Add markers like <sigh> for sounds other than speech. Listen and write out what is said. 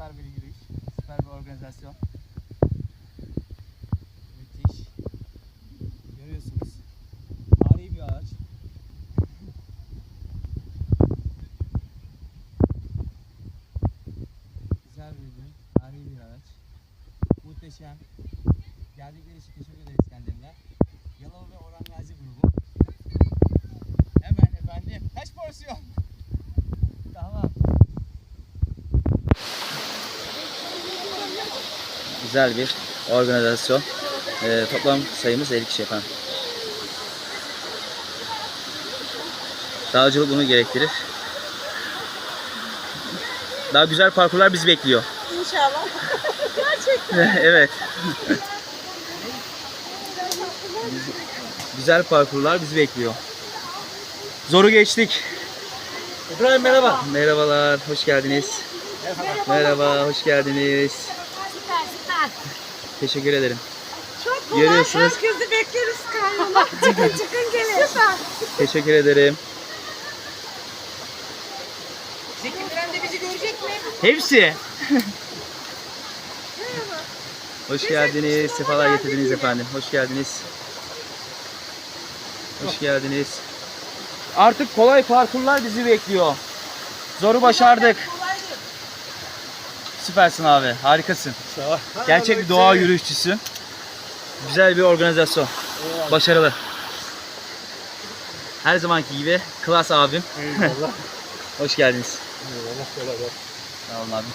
Süper bir yürüyüş. Süper bir organizasyon. Müthiş. Görüyorsunuz. Tarihi bir ağaç. Güzel bir gün. Tarihi bir ağaç. Muhteşem. Geldikleri için teşekkür ederiz kendilerine. Yalova ve Orhan Gazi grubu. Hemen efendim. Kaç porsiyon? Güzel bir organizasyon. Ee, toplam sayımız 50 kişi efendim. Dağcılık bunu gerektirir. Daha güzel parkurlar bizi bekliyor. İnşallah. <laughs> Gerçekten. <laughs> evet. güzel parkurlar bizi bekliyor. Zoru geçtik. İbrahim merhaba. Merhabalar, hoş geldiniz. Merhaba, hoş geldiniz. Teşekkür ederim. Çok kolay. Görüyorsunuz. Herkesi bekleriz kamyona. <laughs> çıkın çıkın gelin. Süper. Teşekkür ederim. Zeki Müren de bizi görecek mi? Hepsi. Hoş geldiniz. Sefalar getirdiniz efendim. Hoş geldiniz. Hoş geldiniz. Artık kolay parkurlar bizi bekliyor. Zoru başardık. Süpersin abi. Harikasın. Sağ ol. <laughs> Gerçek bir doğa yürüyüşçüsü. Güzel bir organizasyon. Başarılı. Her zamanki gibi klas abim. Eyvallah. <laughs> Hoş geldiniz. Eyvallah. Kolay gelsin. Sağ olun abi.